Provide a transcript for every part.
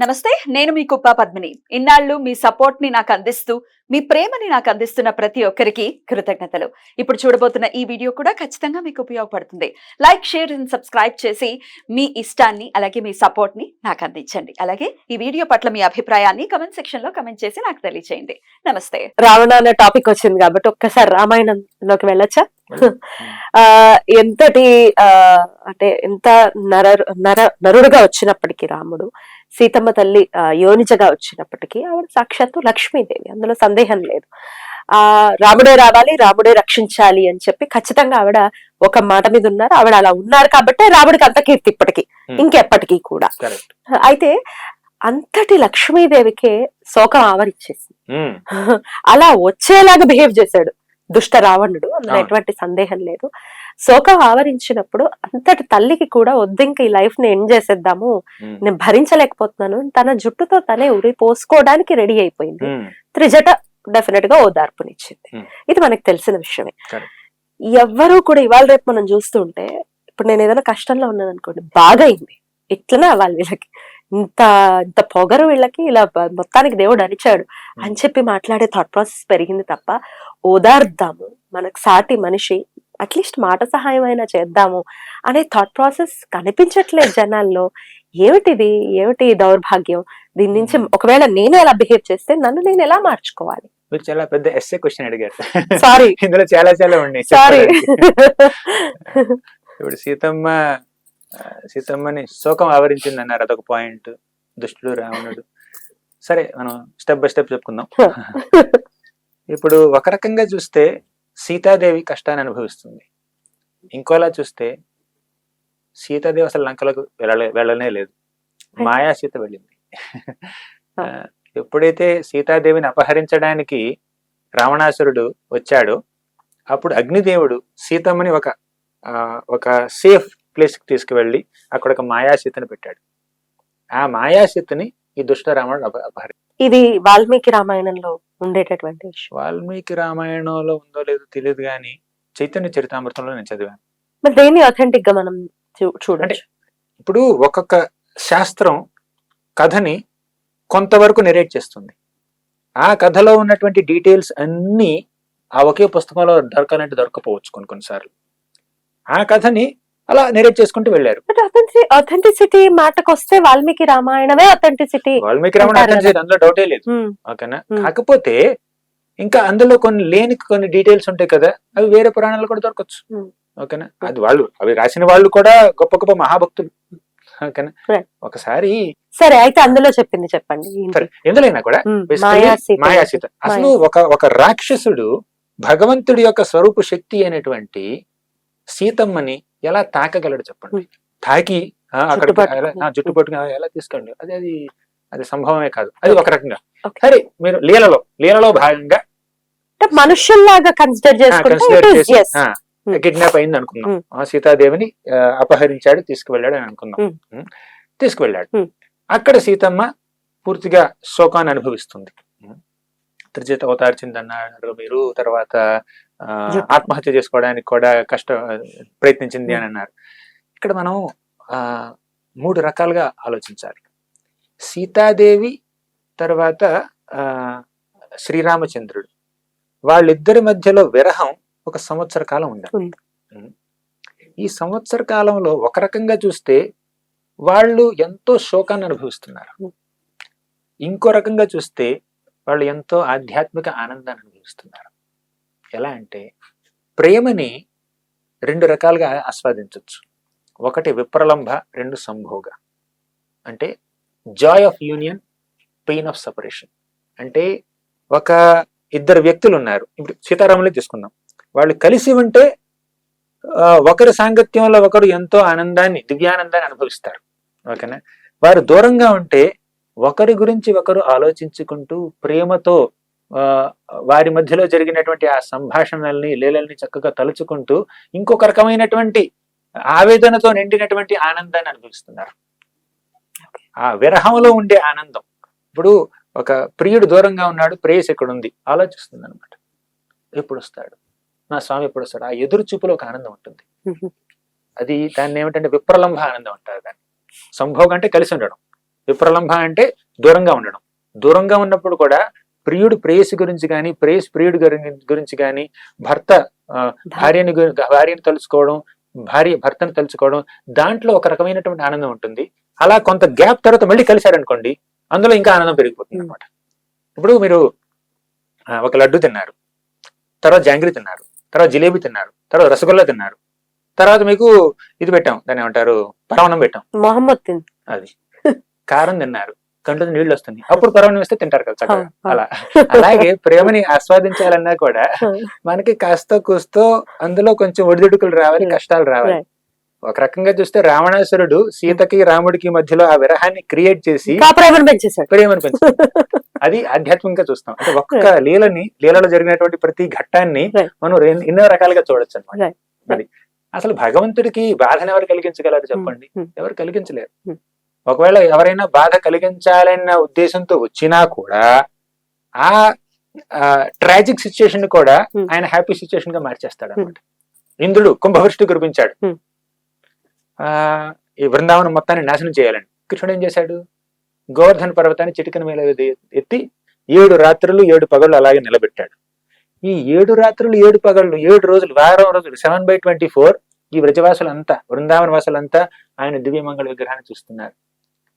నమస్తే నేను మీ కుప్ప పద్మిని. ఇన్నాళ్ళు మీ సపోర్ట్ని నాకు అందిస్తూ మీ ప్రేమని నాకు అందిస్తున్న ప్రతి ఒక్కరికి కృతజ్ఞతలు. ఇప్పుడు చూడబోతున్న ఈ వీడియో కూడా ఖచ్చితంగా మీకు ఉపయోగపడుతుంది. లైక్ షేర్ అండ్ సబ్స్క్రైబ్ చేసి మీ ఇష్టాన్ని అలాగే మీ సపోర్ట్ని నాకు అందించండి. అలాగే ఈ వీడియో పట్ల మీ అభిప్రాయాన్ని కమెంట్ సెక్షన్లో కమెంట్ చేసి నాకు తెలియజేయండి నమస్తే. రావణ అనే టాపిక్ వచ్చింది కాబట్టి ఒక్కసారి రామాయణంలోకి వెళ్ళొచ్చా? ఎంతటి ఆ అంటే ఎంత నర నర నరుడుగా వచ్చినప్పటికీ రాముడు సీతమ్మ తల్లి యోనిజగా వచ్చినప్పటికీ ఆవిడ సాక్షాత్తు లక్ష్మీదేవి. అందులో సందేహం లేదు. ఆ రాముడే రావాలి రాముడే రక్షించాలి అని చెప్పి ఖచ్చితంగా ఆవిడ ఒక మాట మీద ఉన్నారు. ఆవిడ అలా ఉన్నారు కాబట్టి రాముడికి అంత కీర్తి ఇప్పటికీ Hmm. ఇంకెప్పటికీ కూడా. అయితే అంతటి లక్ష్మీదేవికే శోకం ఆవరించేసింది. ఉమ్, అలా వచ్చేలాగా బిహేవ్ చేశాడు దుష్ట రావణుడు. అందులో. ఎటువంటి సందేహం లేదు. శోకం ఆవరించినప్పుడు అంతటి తల్లికి కూడా వద్దు ఇంకా ఈ లైఫ్ని ఎండ్ చేసేద్దాము. నేను భరించలేకపోతున్నాను. తన జుట్టుతో తనే ఉరి పోసుకోవడానికి రెడీ అయిపోయింది. త్రిజట డెఫినెట్గా ఓదార్పునిచ్చింది. ఇది మనకు తెలిసిన విషయమే. ఎవ్వరూ కూడా ఇవాళ రేపు మనం చూస్తుంటే ఇప్పుడు నేను ఏదైనా కష్టంలో ఉన్నాను అనుకోండి బాగా అయింది ఇట్లనే అవ్వాలి వీళ్ళకి. ఇంత ఇంత పొగరు వీళ్ళకి ఇలా మొత్తానికి దేవుడు అరిచాడు అని చెప్పి మాట్లాడే థాట్ ప్రాసెస్ పెరిగింది తప్ప ఓదార్దాము. మనకు సాటి మనిషి అట్లీస్ట్ మాట సహాయం అయినా చేద్దాము అనే థాట్ ప్రాసెస్ కనిపించట్లేదు జనాల్లో. ఏమిటిది? ఏమిటి దౌర్భాగ్యం? దీని నుంచి ఒకవేళ నేను ఎలా బిహేవ్ చేస్తే నన్ను నేను ఎలా మార్చుకోవాలి? మీరు చాలా పెద్ద ఎస్ఏ క్వశ్చన్ అడిగారు. సారీ ఇందులో చాలా చాలా ఉన్నాయి. సారీ. ఇప్పుడు సీతమ్మ సీతమ్మని శోకం ఆవరించింది అన్నారు అదొక పాయింట్. దుష్టుడు రావణుడు. సరే మనం స్టెప్ బై స్టెప్ చెప్పుకుందాం. ఇప్పుడు ఒక రకంగా చూస్తే సీతాదేవి కష్టాన్ని అనుభవిస్తుంది. ఇంకోలా చూస్తే సీతాదేవి అసలు లంకలకు వెళ్ళలే వెళ్ళనే లేదు. మాయా సీత వెళ్ళింది. ఎప్పుడైతే సీతాదేవిని అపహరించడానికి రావణాసురుడు వచ్చాడో అప్పుడు అగ్నిదేవుడు సీతమ్మని ఒక ఒక సేఫ్ ప్లేస్కి తీసుకువెళ్ళి అక్కడ ఒక మాయాసీతని పెట్టాడు. ఆ మాయాసీతని ఈ దుష్ట రావణుడు అప అపహరి ఇది వాల్మీకి రామాయణంలో ఉండేటటువంటి వాల్మీకి రామాయణంలో ఉందో లేదో తెలియదు కానీ చైతన్య చరితామృతంలో నేను చదివాను. మరి దేన్ని అథెంటిక్గా మనం చూ- చూడొచ్చు? ఇప్పుడు ఒక్కొక్క శాస్త్రం కథని కొంతవరకు నెరేట్ చేస్తుంది. ఆ కథలో ఉన్నటువంటి డీటెయిల్స్ అన్నీ ఆ ఒకే పుస్తకంలో దొరకాలంటే దొరకపోవచ్చు కొన్ని కొన్నిసార్లు. ఆ కథని అలా నెరేట్ చేసుకుంటూ వెళ్ళారు. అథెంటిసిటీ మాటకు వస్తే వాల్మీకి రామాయణమే అథెంటిసిటీ వాల్మీకి రామాయణ అందులో డౌటే లేదు. ఓకేనా? Hmm. కాకపోతే ఇంకా అందులో కొన్ని లేని కొన్ని డీటెయిల్స్ ఉంటాయి కదా అవి వేరే పురాణాలు కూడా దొరకచ్చు. Hmm. ఓకేనా? అది వాళ్ళు అవి రాసిన వాళ్ళు కూడా గొప్ప గొప్ప మహాభక్తులు. ఓకేనా. ఒకసారి సరే అయితే అందులో చెప్పింది చెప్పండి. ఎందులైనా కూడా మాయాసీత. మాయాసీత. అసలు ఒక ఒక రాక్షసుడు భగవంతుడి యొక్క స్వరూప శక్తి అయినటువంటి సీతమ్మని ఎలా తాకగలడు చెప్పండి తాకి అక్కడ జుట్టు పట్టుకుని. ఎలా- తీసుకెళ్ళి అది అది అది సంభవమే కాదు అది ఒక రకంగా. సరే మీరు లీలలో లీలలో భాగంగా మనుషుల్లాగా కన్సిడర్ చేసుకుంటే. కిడ్నాప్ అయింది అనుకుందాం Hmm. ఆ, సీతాదేవిని అపహరించాడు తీసుకువెళ్ళాడు అని అనుకుందాం. Hmm. తీసుకువెళ్ళాడు. అక్కడ సీతమ్మ పూర్తిగా శోకాన్ని అనుభవిస్తుంది. త్రిజత అవతార్చిందన్నారు మీరు తర్వాత. ఆత్మహత్య చేసుకోవడానికి కూడా కష్ట ప్రయత్నించింది అని అన్నారు. ఇక్కడ మనం ఆ మూడు రకాలుగా ఆలోచించాలి. సీతాదేవి తర్వాత శ్రీరామచంద్రుడు. వాళ్ళిద్దరి మధ్యలో విరహం ఒక సంవత్సర కాలం ఉంది ఉంది. ఉం. ఈ సంవత్సర కాలంలో ఒక రకంగా చూస్తే వాళ్ళు ఎంతో శోకాన్ని అనుభవిస్తున్నారు. ఇంకో రకంగా చూస్తే వాళ్ళు ఎంతో ఆధ్యాత్మిక ఆనందాన్ని అనుభవిస్తున్నారు. ఎలా అంటే ప్రేమని రెండు రకాలుగా ఆస్వాదించవచ్చు ఒకటి విప్రలంభ రెండు సంభోగ. అంటే joy of union pain of separation అంటే ఒక ఇద్దరు వ్యక్తులు ఉన్నారు ఇప్పుడు సీతారాములే తీసుకుందాం. వాళ్ళు కలిసి ఉంటే ఒకరి సాంగత్యంలో ఒకరు ఎంతో ఆనందాన్ని దివ్యానందాన్ని అనుభవిస్తారు. ఓకేనా? వారు దూరంగా ఉంటే ఒకరి గురించి ఒకరు ఆలోచించుకుంటూ ప్రేమతో వారి మధ్యలో జరిగినటువంటి ఆ సంభాషణల్ని లీలల్ని చక్కగా తలుచుకుంటూ ఇంకొక రకమైనటువంటి ఆవేదనతో నిండినటువంటి ఆనందాన్ని అనుభవిస్తున్నారు. ఆ విరహంలో ఉండే ఆనందం. ఇప్పుడు ఒక ప్రియుడు దూరంగా ఉన్నాడు ప్రేయస్ ఇక్కడ ఉంది ఆలోచిస్తుంది అనమాట ఎప్పుడు వస్తాడు నా స్వామి ఎప్పుడు వస్తాడు ఆ ఎదురు చూపులో ఒక ఆనందం ఉంటుంది. అది దాన్ని ఏమిటంటే విప్రలంభ ఆనందం అంటారు దాన్ని. సంభోగం అంటే కలిసి ఉండడం. విప్రలంభ అంటే దూరంగా ఉండడం. దూరంగా ఉన్నప్పుడు కూడా ప్రియుడు ప్రేయసి గురించి కానీ ప్రేయసి ప్రియుడు గురి- గురించి కానీ భర్త భార్యని భార్యని తలుచుకోవడం భార్య భర్తను తలుచుకోవడం దాంట్లో ఒక రకమైనటువంటి ఆనందం ఉంటుంది. అలా కొంత గ్యాప్ తర్వాత మళ్ళీ కలిశారనుకోండి అందులో ఇంకా ఆనందం పెరిగిపోతుంది అనమాట ఇప్పుడు మీరు ఒక లడ్డు తిన్నారు తర్వాత జాంగ్రీ తిన్నారు తర్వాత జిలేబీ తిన్నారు తర్వాత రసగుల్లా తిన్నారు తర్వాత మీకు ఇది పెట్టాం దాన్ని ఏమంటారు పరవణం పెట్టాం. మొహమ్మద్ అది. కారం తిన్నారు. కంట్లో నీళ్ళు వస్తుంది అప్పుడు పరవణం ఇస్తే తింటారు కదా చక్కగా. అలా అలాగే ప్రేమని ఆస్వాదించాలన్నా కూడా మనకి కాస్త కూస్తో అందులో కొంచెం ఒడిదుడుకులు రావాలి Right. కష్టాలు రావాలి. ఒక రకంగా చూస్తే రావణాసురుడు సీతకి రాముడికి మధ్యలో ఆ విరహాన్ని క్రియేట్ చేసి పెంచేశాడు ప్రేమను అది ఆధ్యాత్మికంగా చూస్తాం అంటే ఒక్క లీలని లీలలో జరిగినటువంటి ప్రతి ఘట్టాన్ని. మనం ఎన్నో రకాలుగా చూడొచ్చు అనమాట. అది అసలు భగవంతుడికి బాధను ఎవరు కలిగించగలరు చెప్పండి Hmm. ఎవరు కలిగించలేరు Hmm. ఒకవేళ ఎవరైనా బాధ కలిగించాలన్న ఉద్దేశంతో వచ్చినా కూడా ఆ ట్రాజిక్ సిచ్యుయేషన్ కూడా. ఆయన హ్యాపీ సిచ్యుయేషన్గా మార్చేస్తాడు అనమాట ఇంద్రుడు కుంభవృష్టి కురిపించాడు. ఆ ఈ బృందావనం మొత్తాన్ని నాశనం చేయాలని. కృష్ణుడు ఏం చేశాడు? గోవర్ధన పర్వతాన్ని చిటికన మీద ఎత్తి- ఎత్తి ఏడు రాత్రులు ఏడు పగళ్ళు అలాగే నిలబెట్టాడు. ఈ ఏడు రాత్రులు ఏడు పగళ్ళు ఏడు రోజులు వారం రోజులు సెవెన్ బై ట్వంటీ ఫోర్ ఈ వ్రజవాసులంతా బృందావన వాసులంతా ఆయన దివ్యమంగళ విగ్రహాన్ని చూస్తున్నారు.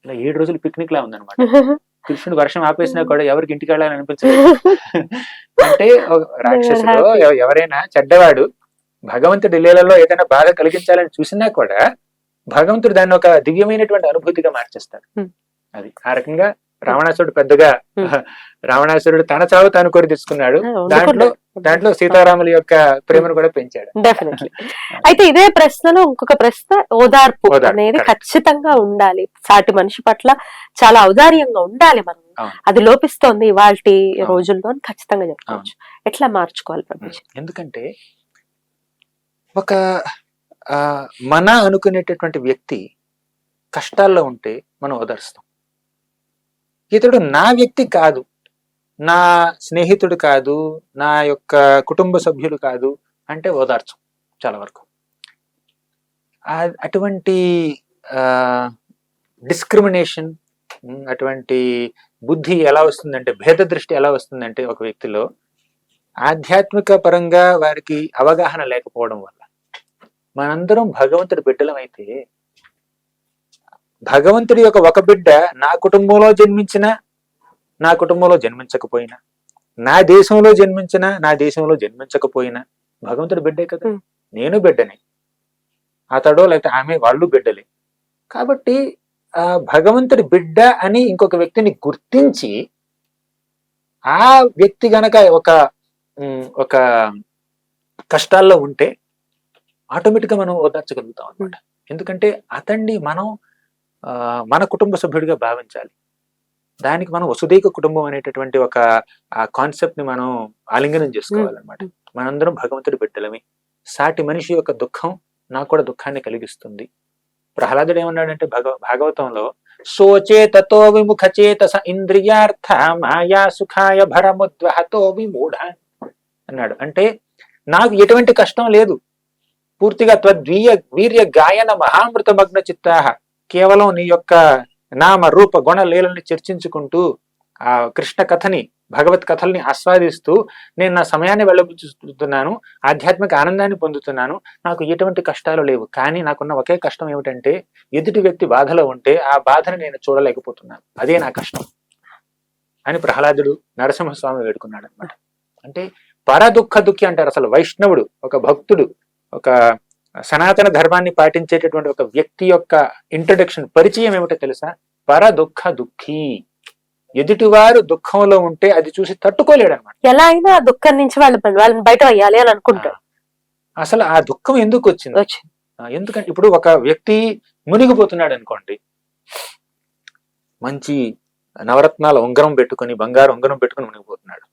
ఇలా ఏడు రోజులు పిక్నిక్ లా ఉందన్నమాట. కృష్ణుడు వర్షం ఆపేసినా కూడా ఎవరికి ఇంటికి వెళ్ళాలని అనిపించలేదు. అంటే రాక్షసుడు ఎవరైనా చెడ్డవాడు భగవంతుడి లీలలో ఏదైనా బాధ కలిగించాలని చూసినా కూడా భగవంతుడు దాన్ని ఒక దివ్యమైనటువంటి అనుభూతిగా మార్చేస్తాడు. Hmm. అది ఆ రకంగా రావణాసురుడు పెద్దగా. రావణాసురుడు తన చావు తాను కోరి తెచ్చుకున్నాడు దాంట్లో. దాంట్లో సీతారాముల యొక్క ప్రేమను కూడా పెంచాడు డెఫినెట్లీ అయితే ఇదే ప్రశ్నలో ఇంకొక ప్రశ్న ఓదార్పు అనేది. ఖచ్చితంగా ఉండాలి సాటి మనిషి పట్ల చాలా ఔదార్యంగా ఉండాలి మనం. అది లోపిస్తోంది ఇవాళ. రోజుల్లో అని ఖచ్చితంగా చెప్పుకోవచ్చు ఎట్లా మార్చుకోవాలి ప్రపంచం ఎందుకంటే ఒక ఆ, మన అనుకునేటటువంటి వ్యక్తి కష్టాల్లో ఉంటే మనం ఓదార్స్తాం ఇతడు నా వ్యక్తి కాదు. నా స్నేహితుడు కాదు నా యొక్క కుటుంబ సభ్యులు కాదు అంటే ఓదార్చం చాలా వరకు. ఆ- అటువంటి డిస్క్రిమినేషన్ అటువంటి బుద్ధి ఎలా వస్తుందంటే భేద దృష్టి ఎలా వస్తుందంటే ఒక వ్యక్తిలో ఆధ్యాత్మిక పరంగా వారికి అవగాహన లేకపోవడం వల్ల మనందరం భగవంతుడి బిడ్డలమైతే భగవంతుడి యొక్క ఒక బిడ్డ నా కుటుంబంలో జన్మించిన నా కుటుంబంలో జన్మించకపోయినా నా దేశంలో జన్మించిన నా దేశంలో జన్మించకపోయినా భగవంతుడి బిడ్డే కదా. నేను బిడ్డనే. అతడో లేకపోతే ఆమె వాళ్ళు బిడ్డలే. కాబట్టి ఆ భగవంతుడి బిడ్డ అని ఇంకొక వ్యక్తిని గుర్తించి ఆ వ్యక్తి గనక ఒక ఒక కష్టాల్లో ఉంటే ఆటోమేటిక్గా మనం ఓదార్చగలుగుతాం అనమాట ఎందుకంటే అతన్ని మనం మన కుటుంబ సభ్యుడిగా భావించాలి. దానికి మనం వసుదైక కుటుంబం అనేటటువంటి ఒక ఆ కాన్సెప్ట్ని మనం ఆలింగనం చేసుకోవాలన్నమాట. మనందరం భగవంతుడి బిడ్డలమే. సాటి మనిషి యొక్క దుఃఖం నాకు కూడా దుఃఖాన్ని కలిగిస్తుంది. ప్రహ్లాదుడు ఏమన్నాడంటే భగ భాగవతంలో సోచే తతో విముఖ చేతస ఇంద్రియార్థ మాయా సుఖాయ భరముద్వహతో విమూఢ అన్నాడు. అంటే నాకు ఎటువంటి కష్టం లేదు. పూర్తిగా త్వద్వీయ వీర్య గాయన మహామృత మగ్న చిత్తాహ కేవలం నీ యొక్క నామ రూప గుణ లీలని చర్చించుకుంటూ ఆ కృష్ణ కథని భగవత్ కథల్ని ఆస్వాదిస్తూ నేను నా సమయాన్ని వెళ్ళబుచ్చుతున్నాను ఆధ్యాత్మిక ఆనందాన్ని పొందుతున్నాను. నాకు ఎటువంటి కష్టాలు లేవు. కానీ నాకున్న ఒకే కష్టం ఏమిటంటే ఎదుటి వ్యక్తి బాధలో ఉంటే ఆ బాధని నేను చూడలేకపోతున్నాను. అదే నా కష్టం అని ప్రహ్లాదుడు నరసింహస్వామి వేడుకున్నాడు అనమాట అంటే పర దుఃఖ దుఃఖి అంటారు అసలు వైష్ణవుడు ఒక భక్తుడు ఒక సనాతన ధర్మాన్ని పాటించేటటువంటి ఒక వ్యక్తి యొక్క ఇంట్రడక్షన్ పరిచయం ఏమిటో తెలుసా? పర దుఃఖ. దుఃఖి ఎదుటివారు దుఃఖంలో ఉంటే అది చూసి తట్టుకోలేడు అనమాట ఎలా అయినా ఆ దుఃఖం నుంచి వాళ్ళు వాళ్ళని బయట వేయాలి అని అనుకుంటారు. అసలు ఆ దుఃఖం ఎందుకు వచ్చింది? ఎందుకంటే ఇప్పుడు ఒక వ్యక్తి మునిగిపోతున్నాడు అనుకోండి. మంచి నవరత్నాల ఉంగరం పెట్టుకొని బంగారు ఉంగరం పెట్టుకొని మునిగిపోతున్నాడు.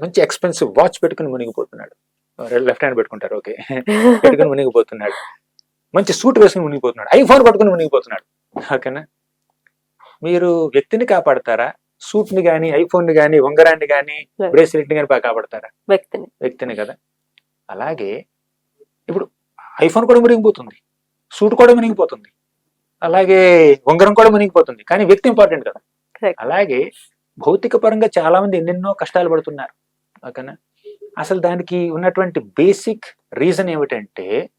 మంచి ఎక్స్పెన్సివ్ వాచ్ పెట్టుకొని మునిగిపోతున్నాడు. లెఫ్ట్ హ్యాండ్ పెట్టుకుంటారు ఓకే పెట్టుకొని మునిగిపోతున్నాడు. మంచి సూట్ వేసుకుని మునిగిపోతున్నాడు. ఐఫోన్ పట్టుకుని మునిగిపోతున్నాడు. ఓకేనా? మీరు వ్యక్తిని కాపాడతారా? సూట్ని గాని ఐఫోన్ని గాని ఉంగరాన్ని గాని Right. బ్రేస్లెట్ని గాని బాగా కాపాడతారా? వ్యక్తిని. వ్యక్తిని కదా. అలాగే ఇప్పుడు ఐఫోన్ కూడా మునిగిపోతుంది. సూట్ కూడా మునిగిపోతుంది. అలాగే ఉంగరం కూడా మునిగిపోతుంది. కానీ వ్యక్తి ఇంపార్టెంట్ కదా. అలాగే భౌతిక పరంగా చాలా మంది ఎన్నెన్నో కష్టాలు పడుతున్నారు. ఓకేనా? అసలు దానికి ఉన్నటువంటి బేసిక్ రీజన్ ఏమిటంటే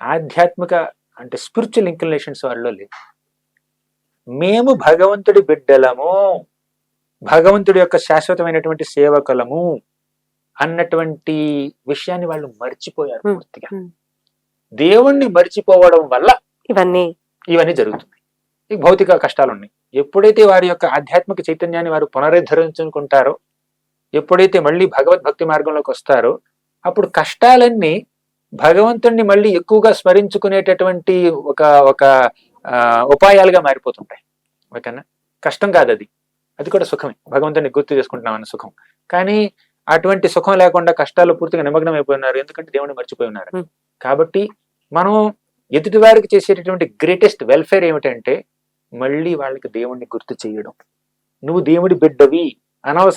ఆధ్యాత్మిక అంటే స్పిరిచువల్ ఇంక్లినేషన్స్ వాళ్ళలో లేదు మేము భగవంతుడి బిడ్డలము భగవంతుడి యొక్క శాశ్వతమైనటువంటి సేవకులము అన్నటువంటి విషయాన్ని వాళ్ళు మర్చిపోయారు. పూర్తిగా. దేవుణ్ణి మర్చిపోవడం వల్ల ఇవన్నీ ఇవన్నీ జరుగుతుంది ఈ భౌతిక కష్టాలు ఉన్నాయి ఎప్పుడైతే వారి యొక్క ఆధ్యాత్మిక చైతన్యాన్ని వారు పునరుద్ధరించుకుంటారో ఎప్పుడైతే మళ్ళీ భగవద్భక్తి మార్గంలోకి వస్తారో అప్పుడు కష్టాలన్నీ భగవంతుణ్ణి మళ్ళీ ఎక్కువగా స్మరించుకునేటటువంటి ఒక ఒక ఆ, ఉపాయాలుగా మారిపోతుంటాయి. ఓకేనా? కష్టం కాదు అది అది కూడా సుఖమే. భగవంతుని గుర్తు చేసుకుంటున్నాం అన్న సుఖం. కానీ అటువంటి సుఖం లేకుండా కష్టాలు పూర్తిగా నిమగ్నం అయిపోయినారు ఎందుకంటే దేవుని మర్చిపోయి ఉన్నారు. కాబట్టి మనం ఎదుటి వారికి చేసేటటువంటి గ్రేటెస్ట్ వెల్ఫేర్ ఏమిటంటే మళ్ళీ వాళ్ళకి దేవుణ్ణి గుర్తు చేయడం. నువ్వు దేవుడి బిడ్డవి అనవసరం